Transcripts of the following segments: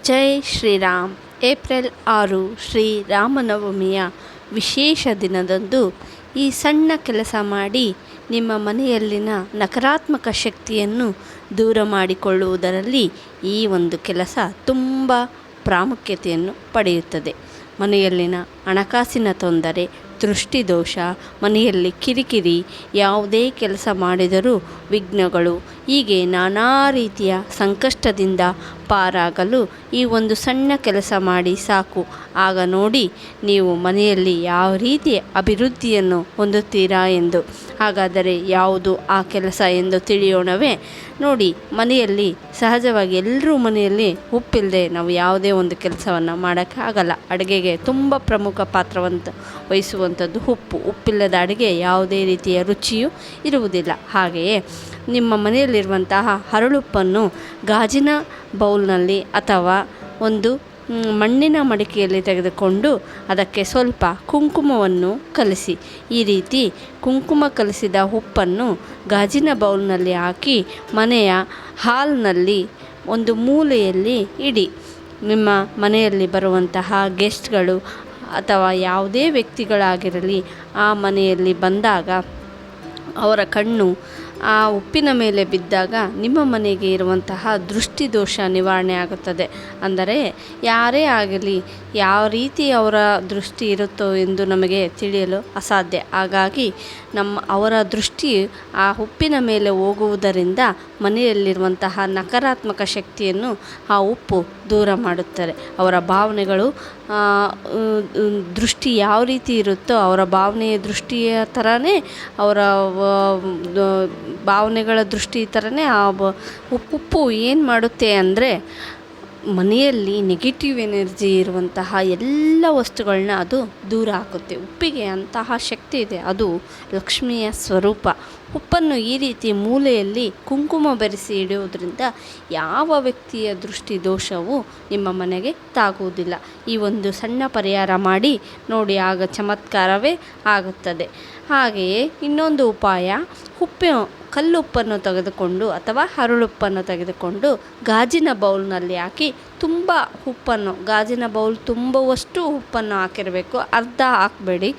ಜೈ Shriram. April ಆರು ಶ್ರೀರಾಮನವಮಿಯ ವಿಶೇಷ ದಿನದಂದು ಈ ಸಣ್ಣ ಕೆಲಸ ಮಾಡಿ ನಿಮ್ಮ ಮನೆಯಲ್ಲಿನ ನಕಾರಾತ್ಮಕ ಶಕ್ತಿಯನ್ನು ದೂರ ಮಾಡಿಕೊಳ್ಳುವುದರಲ್ಲಿ ಈ ಒಂದು ಕೆಲಸ ತುಂಬ ಪ್ರಾಮುಖ್ಯತೆಯನ್ನು ಪಡೆಯುತ್ತದೆ. ಮನೆಯಲ್ಲಿನ ಹಣಕಾಸಿನ ತೊಂದರೆ, ದೃಷ್ಟಿದೋಷ, ಮನೆಯಲ್ಲಿ ಕಿರಿಕಿರಿ, ಯಾವುದೇ ಕೆಲಸ ಮಾಡಿದರೂ ವಿಘ್ನಗಳು ಹೀಗೆ ನಾನಾ ರೀತಿಯ ಸಂಕಷ್ಟದಿಂದ ಪಾರಾಗಲು ಈ ಒಂದು ಸಣ್ಣ ಕೆಲಸ ಮಾಡಿ ಸಾಕು. ಆಗ ನೋಡಿ ನೀವು ಮನೆಯಲ್ಲಿ ಯಾವ ರೀತಿಯ ಅಭಿವೃದ್ಧಿಯನ್ನು ಹೊಂದುತ್ತೀರಾ ಎಂದು. ಹಾಗಾದರೆ ಯಾವುದು ಆ ಕೆಲಸ ಎಂದು ತಿಳಿಯೋಣವೇ? ನೋಡಿ, ಮನೆಯಲ್ಲಿ ಸಹಜವಾಗಿ ಎಲ್ಲರೂ ಮನೆಯಲ್ಲಿ ಉಪ್ಪಿಲ್ಲದೆ ನಾವು ಯಾವುದೇ ಒಂದು ಕೆಲಸವನ್ನು ಮಾಡೋಕ್ಕಾಗಲ್ಲ ಅಡುಗೆಗೆ ತುಂಬ ಪ್ರಮುಖ ಪಾತ್ರವಂತ ವಹಿಸುವಂಥದ್ದು ಉಪ್ಪು. ಉಪ್ಪಿಲ್ಲದ ಅಡುಗೆ ಯಾವುದೇ ರೀತಿಯ ರುಚಿಯೂ ಇರುವುದಿಲ್ಲ. ಹಾಗೆಯೇ ನಿಮ್ಮ ಮನೆಯಲ್ಲಿರುವಂತಹ ಹರಳುಪ್ಪನ್ನು ಗಾಜಿನ ಬೌಲ್ನಲ್ಲಿ ಅಥವಾ ಒಂದು ಮಣ್ಣಿನ ಮಡಿಕೆಯಲ್ಲಿ ತೆಗೆದುಕೊಂಡು ಅದಕ್ಕೆ ಸ್ವಲ್ಪ ಕುಂಕುಮವನ್ನು ಕಲಸಿ. ಈ ರೀತಿ ಕುಂಕುಮ ಕಲಸಿದ ಉಪ್ಪನ್ನು ಗಾಜಿನ ಬೌಲ್ನಲ್ಲಿ ಹಾಕಿ ಮನೆಯ ಹಾಲ್ನಲ್ಲಿ ಒಂದು ಮೂಲೆಯಲ್ಲಿ ಇಡಿ. ನಿಮ್ಮ ಮನೆಯಲ್ಲಿ ಬರುವಂತಹ ಗೆಸ್ಟ್ಗಳು ಅಥವಾ ಯಾವುದೇ ವ್ಯಕ್ತಿಗಳಾಗಿರಲಿ ಆ ಮನೆಯಲ್ಲಿ ಬಂದಾಗ ಅವರ ಕಣ್ಣು ಆ ಉಪ್ಪಿನ ಮೇಲೆ ಬಿದ್ದಾಗ ನಿಮ್ಮ ಮನೆಗೆ ಇರುವಂತಹ ದೃಷ್ಟಿ ದೋಷ ನಿವಾರಣೆ ಆಗುತ್ತದೆ. ಅಂದರೆ ಯಾರೇ ಆಗಲಿ ಯಾವ ರೀತಿ ಅವರ ದೃಷ್ಟಿ ಇರುತ್ತೋ ಎಂದು ನಮಗೆ ತಿಳಿಯಲು ಅಸಾಧ್ಯ. ಹಾಗಾಗಿ ನಮ್ಮ, ಅವರ ದೃಷ್ಟಿ ಆ ಉಪ್ಪಿನ ಮೇಲೆ ಹೋಗುವುದರಿಂದ ಮನೆಯಲ್ಲಿರುವಂತಹ ನಕಾರಾತ್ಮಕ ಶಕ್ತಿಯನ್ನು ಆ ಉಪ್ಪು ದೂರ ಮಾಡುತ್ತದೆ. ಅವರ ಭಾವನೆಗಳು ದೃಷ್ಟಿ ಯಾವ ರೀತಿ ಇರುತ್ತೋ ಅವರ ಭಾವನೆಯ ದೃಷ್ಟಿಯ ಥರನೇ ಅವರ ಭಾವನೆಗಳ ದೃಷ್ಟಿ ಥರನೇ ಆ ಉಪ್ಪು ಏನು ಮಾಡುತ್ತೆ ಅಂದರೆ ಮನೆಯಲ್ಲಿ ನೆಗೆಟಿವ್ ಎನರ್ಜಿ ಇರುವಂತಹ ಎಲ್ಲ ವಸ್ತುಗಳನ್ನ ಅದು ದೂರ ಹಾಕುತ್ತೆ. ಉಪ್ಪಿಗೆ ಅಂತಹ ಶಕ್ತಿ ಇದೆ. ಅದು ಲಕ್ಷ್ಮಿಯ ಸ್ವರೂಪ. ಉಪ್ಪನ್ನು ಈ ರೀತಿ ಮೂಲೆಯಲ್ಲಿ ಕುಂಕುಮ ಬೆರೆಸಿ ಇಡುವುದರಿಂದ ಯಾವ ವ್ಯಕ್ತಿಯ ದೃಷ್ಟಿ ದೋಷವು ನಿಮ್ಮ ಮನೆಗೆ ತಾಗುವುದಿಲ್ಲ. ಈ ಒಂದು ಸಣ್ಣ ಪರಿಹಾರ ಮಾಡಿ ನೋಡಿ ಆಗ ಚಮತ್ಕಾರವೇ ಆಗುತ್ತದೆ. ಹಾಗೆಯೇ ಇನ್ನೊಂದು ಉಪಾಯ ಉಪ್ಪು ಕಲ್ಲುಪ್ಪನ್ನು ತೆಗೆದುಕೊಂಡು ಅಥವಾ ಹರಳುಪ್ಪನ್ನು ತೆಗೆದುಕೊಂಡು ಗಾಜಿನ ಬೌಲ್ನಲ್ಲಿ ಹಾಕಿ ತುಂಬ ಉಪ್ಪನ್ನು, ಗಾಜಿನ ಬೌಲ್ ತುಂಬುವಷ್ಟು ಉಪ್ಪನ್ನು ಹಾಕಿರಬೇಕು. ಅರ್ಧ ಹಾಕಬೇಡಿ.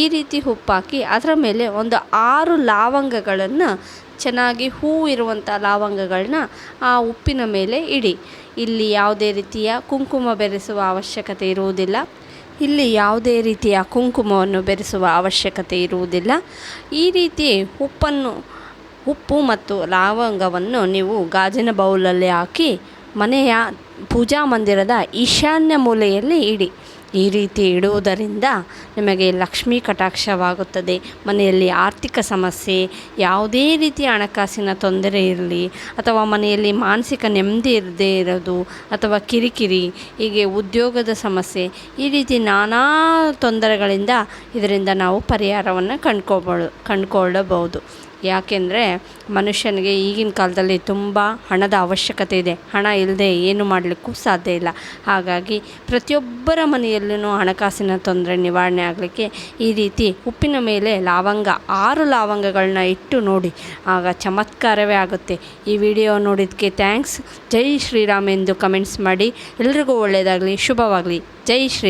ಈ ರೀತಿ ಉಪ್ಪಾಕಿ ಅದರ ಮೇಲೆ ಒಂದು ಆರು ಲವಂಗಗಳನ್ನು, ಚೆನ್ನಾಗಿ ಹೂ ಇರುವಂಥ ಲವಂಗಗಳನ್ನ ಆ ಉಪ್ಪಿನ ಮೇಲೆ ಇಡಿ. ಇಲ್ಲಿ ಯಾವುದೇ ರೀತಿಯ ಕುಂಕುಮ ಬೆರೆಸುವ ಅವಶ್ಯಕತೆ ಇರುವುದಿಲ್ಲ. ಇಲ್ಲಿ ಯಾವುದೇ ರೀತಿಯ ಕುಂಕುಮವನ್ನು ಬೆರೆಸುವ ಅವಶ್ಯಕತೆ ಇರುವುದಿಲ್ಲ. ಈ ರೀತಿ ಉಪ್ಪನ್ನು, ಉಪ್ಪು ಮತ್ತು ಲವಂಗವನ್ನು ನೀವು ಗಾಜಿನ ಬೌಲಲ್ಲಿ ಹಾಕಿ ಮನೆಯ ಪೂಜಾ ಮಂದಿರದ ಈಶಾನ್ಯ ಮೂಲೆಯಲ್ಲಿ ಇಡಿ. ಈ ರೀತಿ ಇಡುವುದರಿಂದ ನಿಮಗೆ ಲಕ್ಷ್ಮೀ ಕಟಾಕ್ಷವಾಗುತ್ತದೆ. ಮನೆಯಲ್ಲಿ ಆರ್ಥಿಕ ಸಮಸ್ಯೆ, ಯಾವುದೇ ರೀತಿಯ ಹಣಕಾಸಿನ ತೊಂದರೆ ಇರಲಿ, ಅಥವಾ ಮನೆಯಲ್ಲಿ ಮಾನಸಿಕ ನೆಮ್ಮದಿ ಇರದೇ ಇರೋದು, ಅಥವಾ ಕಿರಿಕಿರಿ, ಹೀಗೆ ಉದ್ಯೋಗದ ಸಮಸ್ಯೆ, ಈ ರೀತಿ ನಾನಾ ತೊಂದರೆಗಳಿಂದ ಇದರಿಂದ ನಾವು ಪರಿಹಾರವನ್ನು ಕಂಡ್ಕೋಬ ಕಂಡುಕೊಳ್ಳಬಹುದು ಯಾಕೆಂದರೆ ಮನುಷ್ಯನಿಗೆ ಈಗಿನ ಕಾಲದಲ್ಲಿ ತುಂಬ ಹಣದ ಅವಶ್ಯಕತೆ ಇದೆ. ಹಣ ಇಲ್ಲದೆ ಏನು ಮಾಡಲಿಕ್ಕೂ ಸಾಧ್ಯ ಇಲ್ಲ. ಹಾಗಾಗಿ ಪ್ರತಿಯೊಬ್ಬರ ಮನೆಯಲ್ಲೂ ಹಣಕಾಸಿನ ತೊಂದರೆ ನಿವಾರಣೆ ಆಗಲಿಕ್ಕೆ ಈ ರೀತಿ ಉಪ್ಪಿನ ಮೇಲೆ ಲವಂಗ, ಆರು ಲವಂಗಗಳನ್ನ ಇಟ್ಟು ನೋಡಿ. ಆಗ ಚಮತ್ಕಾರವೇ ಆಗುತ್ತೆ. ಈ ವಿಡಿಯೋ ನೋಡಿದ್ದಕ್ಕೆ ಥ್ಯಾಂಕ್ಸ್. ಜೈ ಶ್ರೀರಾಮ್ ಎಂದು ಕಮೆಂಟ್ಸ್ ಮಾಡಿ. ಎಲ್ರಿಗೂ ಒಳ್ಳೆಯದಾಗಲಿ, ಶುಭವಾಗಲಿ. ಜೈ ಶ್ರೀ